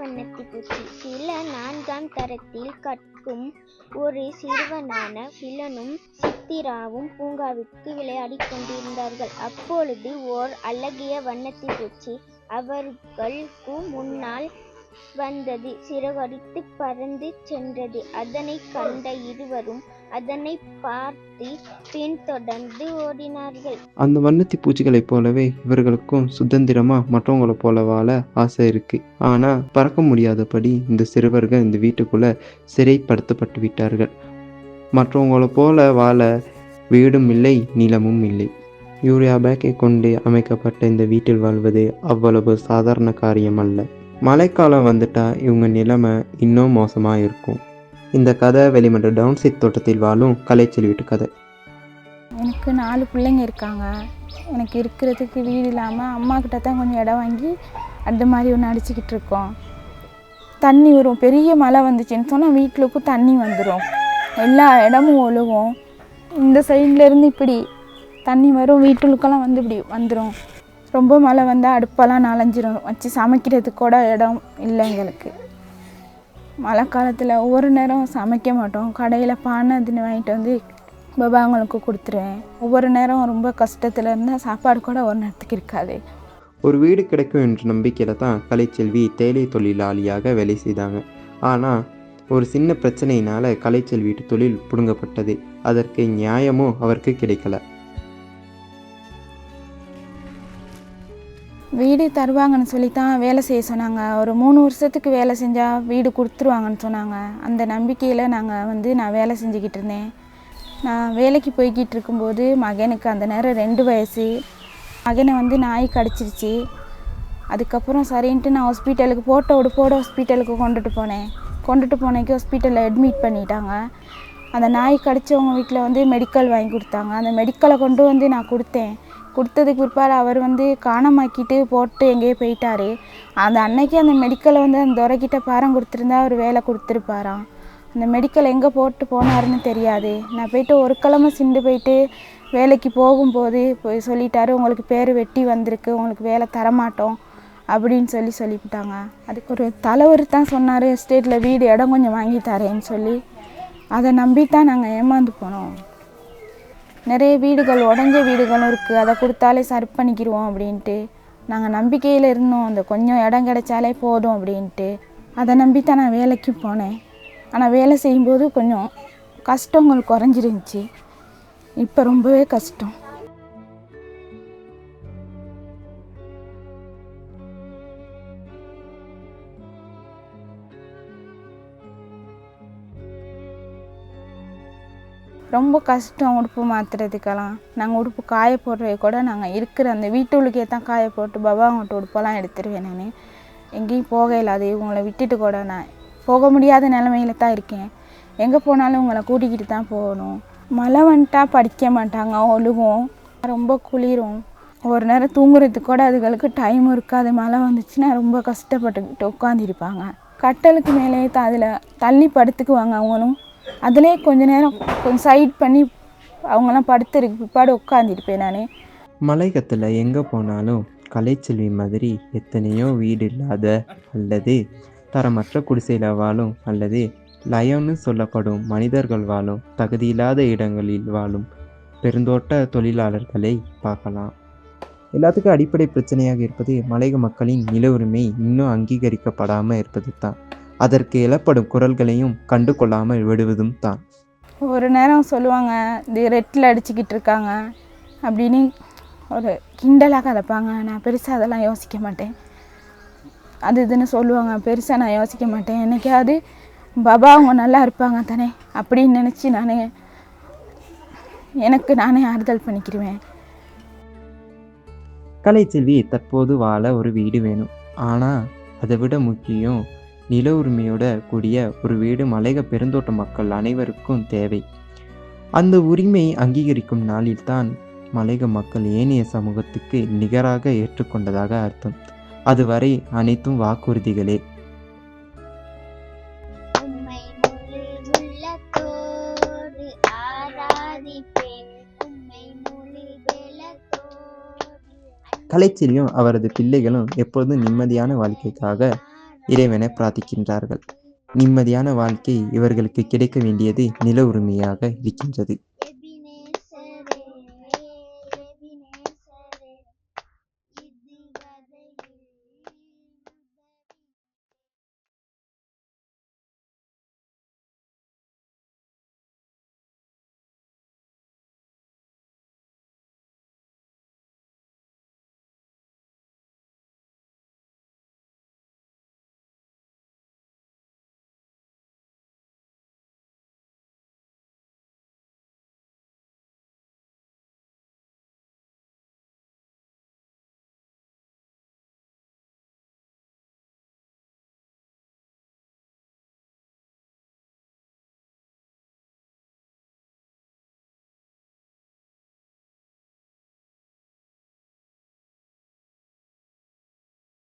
வண்ணத்து பூச்சி சில நான்காம் தரத்தில் கற்கும் ஒரு சிறுவனான பிலனும் சித்திராவும் பூங்காவிற்கு விளையாடிக் கொண்டிருந்தார்கள். அப்பொழுது ஓர் அழகிய வண்ணத்து பூச்சி அவர்களுக்கு முன்னால் வந்தது. சிறகடித்து பறந்து சென்றது. அதனை கண்ட இருவரும் அதனை பார்த்து பின்தொடர்ந்து ஓடினார்கள். அந்த வண்ணத்தி பூச்சிகளைப் போலவே இவர்களுக்கும் சுதந்திரமா மற்றவங்கள போல வாழ ஆசை இருக்கு. ஆனா பறக்க முடியாதபடி இந்த சிறுவர்கள் இந்த வீட்டுக்குள்ள சிறைப்படுத்தப்பட்டு விட்டார்கள். மற்றவங்கள போல வாழ வீடும் இல்லை நிலமும் இல்லை. யூரியா பேக்கை கொண்டு அமைக்கப்பட்ட இந்த வீட்டில் வாழ்வது அவ்வளவு சாதாரண காரியம் அல்ல. மழைக்காலம் வந்துட்டால் இவங்க நிலைமை இன்னும் மோசமாக இருக்கும். இந்த கதை வெளிமன்ற டவுன்சைட் தோட்டத்தில் வாழும் கலைச்செல்விட்டு கதை. எனக்கு நாலு பிள்ளைங்க இருக்காங்க. எனக்கு இருக்கிறதுக்கு வீடு இல்லாமல் அம்மா கிட்ட தான் கொஞ்சம் இடம் வாங்கி அந்த மாதிரி ஒன்று அடிச்சுக்கிட்டு இருக்கோம். தண்ணி வரும். பெரிய மழை வந்துச்சுன்னு சொன்னால் வீட்டுக்கும் தண்ணி வந்துடும் எல்லா இடமும் ஒழுகும். இந்த சைட்லேருந்து இப்படி தண்ணி வரும். வீட்டுக்கெல்லாம் வந்து இப்படி வந்துடும் ரொம்ப மழை வந்தால் அடுப்பெல்லாம் நனைஞ்சிரும் வச்சு சமைக்கிறதுக்கு கூட இடம் இல்லை எங்களுக்கு. மழை காலத்தில் ஒவ்வொரு நேரம் சமைக்க மாட்டோம். கடையில் பானை அதுன்னு வாங்கிட்டு வந்து பபாங்களுக்கு கொடுத்துருவேன். ஒவ்வொரு நேரம் ரொம்ப கஷ்டத்தில் இருந்தால் சாப்பாடு கூட ஒரு நேரத்துக்கு இருக்காது. ஒரு வீடு கிடைக்கும் என்ற நம்பிக்கையில் தான் கலைச்செல்வி தேயிலை தொழிலாளியாக வேலை செய்தாங்க. ஆனால் ஒரு சின்ன பிரச்சனையினால் கலைச்செல்விட்டு தொழில் பிடுங்கப்பட்டது. அதற்கு நியாயமும் அவருக்கு கிடைக்கல. வீடு தருவாங்கன்னு சொல்லி தான் வேலை செய்ய சொன்னாங்க. ஒரு மூணு வருஷத்துக்கு வேலை செஞ்சால் வீடு கொடுத்துருவாங்கன்னு சொன்னாங்க. அந்த நம்பிக்கையில் நாங்கள் வந்து நான் வேலை செஞ்சுக்கிட்டு இருந்தேன். நான் வேலைக்கு போய்கிட்டு இருக்கும்போது மகனுக்கு அந்த நேரம் ரெண்டு வயசு. மகனை வந்து நாய் கடிச்சிருச்சு. அதுக்கப்புறம் சரின்ட்டு நான் ஹாஸ்பிட்டலுக்கு போட்டோ விடு போட ஹாஸ்பிட்டலுக்கு கொண்டுட்டு போனேன். கொண்டுட்டு போனக்கு ஹாஸ்பிட்டலில் அட்மிட் பண்ணிட்டாங்க. அந்த நாய் கடிச்சவங்க வீட்டில் வந்து மெடிக்கல் வாங்கி கொடுத்தாங்க. அந்த மெடிக்கலை கொண்டு வந்து நான் கொடுத்தேன். கொடுத்ததுக்கு பிற்பாடு அவர் வந்து காணமாக்கிட்டு போட்டு எங்கேயோ போயிட்டாரு. அந்த அன்னைக்கு அந்த மெடிக்கலை வந்து அந்த துறைக்கிட்ட பாரம் கொடுத்துருந்தா அவர் வேலை கொடுத்துருப்பாராம். அந்த மெடிக்கல் எங்கே போட்டு போனாருன்னு தெரியாது. நான் போயிட்டு ஒரு கிழமை சிண்டு போயிட்டு வேலைக்கு போகும்போது போய் சொல்லிட்டாரு உங்களுக்கு பேர் வெட்டி வந்திருக்கு உங்களுக்கு வேலை தரமாட்டோம் அப்படின்னு சொல்லி சொல்லிவிட்டாங்க. அதுக்கு ஒரு தலைவர் தான் சொன்னார் எஸ்டேட்டில் வீடு இடம் கொஞ்சம் வாங்கி தரேன்னு சொல்லி. அதை நம்பி தான் நாங்கள் ஏமாந்து போனோம். நிறைய வீடுகள் உடஞ்ச வீடுகளும் இருக்குது அதை கொடுத்தாலே சரி பண்ணிக்கிடுவோம் அப்படின்ட்டு. நாங்கள் நம்பிக்கையில் இருந்தோம். அந்த கொஞ்சம் இடம் கிடைச்சாலே போதும் அப்படின்ட்டு. அதை நம்பி தான் நான் வேலைக்கு போனேன். ஆனால் வேலை செய்யும்போது கொஞ்சம் கஷ்டங்கள் குறைஞ்சிருந்துச்சி. இப்போ ரொம்பவே கஷ்டம். ரொம்ப கஷ்டம் உடுப்பு மாற்றுறதுக்கெல்லாம் நாங்கள் உடுப்பு காய போடுறது கூட நாங்கள் இருக்கிற அந்த வீட்டுக்குள்ளே தான் காய போட்டு பபாங்கிட்ட உடுப்பெல்லாம் எடுத்துருவேன் நான். எங்கேயும் போக இல்லாது இவங்களை விட்டுட்டு கூட நான் போக முடியாத நிலமையில தான் இருக்கேன். எங்கே போனாலும் உங்களை கூட்டிக்கிட்டு தான் போகணும். மழை வந்துட்டா படிக்க மாட்டாங்க ஒழுகும். ரொம்ப குளிரும். ஒரு நேரம் தூங்குறதுக்கு கூட அதுகளுக்கு டைம் இருக்காது. மழை வந்துச்சுன்னா ரொம்ப கஷ்டப்பட்டுக்கிட்டு உட்காந்துருப்பாங்க கட்டலுக்கு மேலே தான் அதில் தள்ளி படுத்துக்குவாங்க அவங்களும். அதிலே கொஞ்ச நேரம் கொஞ்சம் சைட் பண்ணி அவங்கெல்லாம் படுத்து பிற்பாடு உட்காந்துருப்பேன் நான். மலையகத்தில் எங்கே போனாலும் கலைச்செல்வி மாதிரி எத்தனையோ வீடு இல்லாத அல்லது தரமற்ற குடிசையில் வாழும் அல்லது லயம்னு சொல்லப்படும் மனிதர்கள் வாழும் தகுதியில்லாத இடங்களில் வாழும் பெருந்தோட்ட தொழிலாளர்களை பார்க்கலாம். எல்லாத்துக்கும் அடிப்படை பிரச்சனையாக இருப்பது மலையக மக்களின் நில உரிமை இன்னும் அங்கீகரிக்கப்படாமல் இருப்பது தான் அதற்கு எழப்படும் குரல்களையும் கண்டு கொள்ளாமல் விடுவதும் தான். ஒரு நேரம் சொல்லுவாங்க இது ரெட்டில் அடிச்சுக்கிட்டு இருக்காங்க அப்படின்னு ஒரு கிண்டலாக கலப்பாங்க நான் பெருசாக அதெல்லாம் யோசிக்க மாட்டேன். அது இதுன்னு சொல்லுவாங்க. பெருசாக நான் யோசிக்க மாட்டேன். என்னைக்காவது பாபா அவங்க நல்லா இருப்பாங்க தானே அப்படின்னு நினச்சி நான் எனக்கு நானே ஆறுதல் பண்ணிக்கிடுவேன் கலைச்செல்வி தற்போது வாழ ஒரு வீடு வேணும். ஆனால் அதை விட முக்கியம் நில உரிமையோட கூடிய ஒரு வீடு மலையக பெருந்தோட்ட மக்கள் அனைவருக்கும் தேவை. அந்த உரிமை அங்கீகரிக்கும் நாளில்தான் மலையக மக்கள் ஏனைய சமூகத்துக்கு நிகராக ஏற்றுக்கொண்டதாக அர்த்தம். அதுவரை அனைத்தும் வாக்குறுதிகளே. கலைச்செல்வியும் அவரது பிள்ளைகளும் எப்பொழுதும் நிம்மதியான வாழ்க்கைக்காக இறைவனை பிரார்த்திக்கின்றார்கள். நிம்மதியான வாழ்க்கை இவர்களுக்கு கிடைக்க வேண்டியது நில உரிமையாக இருக்கின்றது.